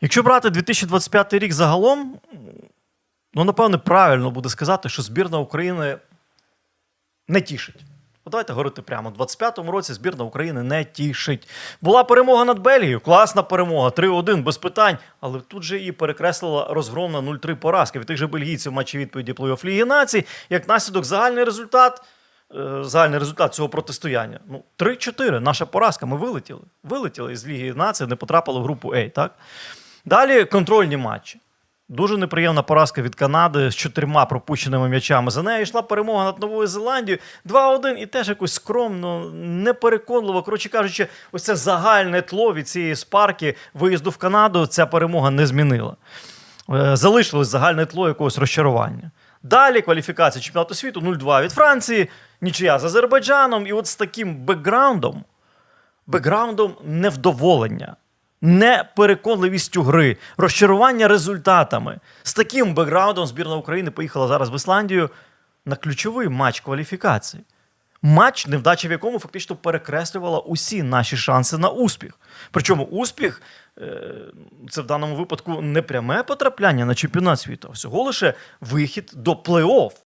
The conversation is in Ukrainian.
Якщо брати 2025 рік загалом, ну напевне, правильно буде сказати, що збірна України не тішить. Давайте говорити прямо. У 25-му році збірна України не тішить. Була перемога над Бельгією, класна перемога, 3-1, без питань. Але тут же її перекреслила розгромна 0-3 поразка від тих же бельгійців в матчі відповіді плей-офф Ліги Націй. Як наслідок, загальний результат. е, Загальний результат цього протистояння. Ну, 3-4. Наша поразка. Ми вилетіли. Вилетіли з Ліги Націй, не потрапили в групу А, так? Далі контрольні матчі. Дуже неприємна поразка від Канади з чотирма пропущеними м'ячами. За нею йшла перемога над Новою Зеландією. 2-1 і теж якось скромно, непереконливо. Коротше кажучи, ось це загальне тло від цієї спарки виїзду в Канаду ця перемога не змінила. Е, Залишилось загальне тло якогось розчарування. Далі кваліфікація чемпіонату світу 0-2 від Франції, нічия з Азербайджаном. І от з таким бекграундом бекграундом невдоволення, непереконливістю гри, розчарування результатами. З таким бекграундом збірна України поїхала зараз в Ісландію на ключовий матч кваліфікації. Матч, невдача в якому фактично перекреслювала усі наші шанси на успіх. Причому успіх е, це в даному випадку не пряме потрапляння на чемпіонат світу, а всього лише вихід до плей-офф.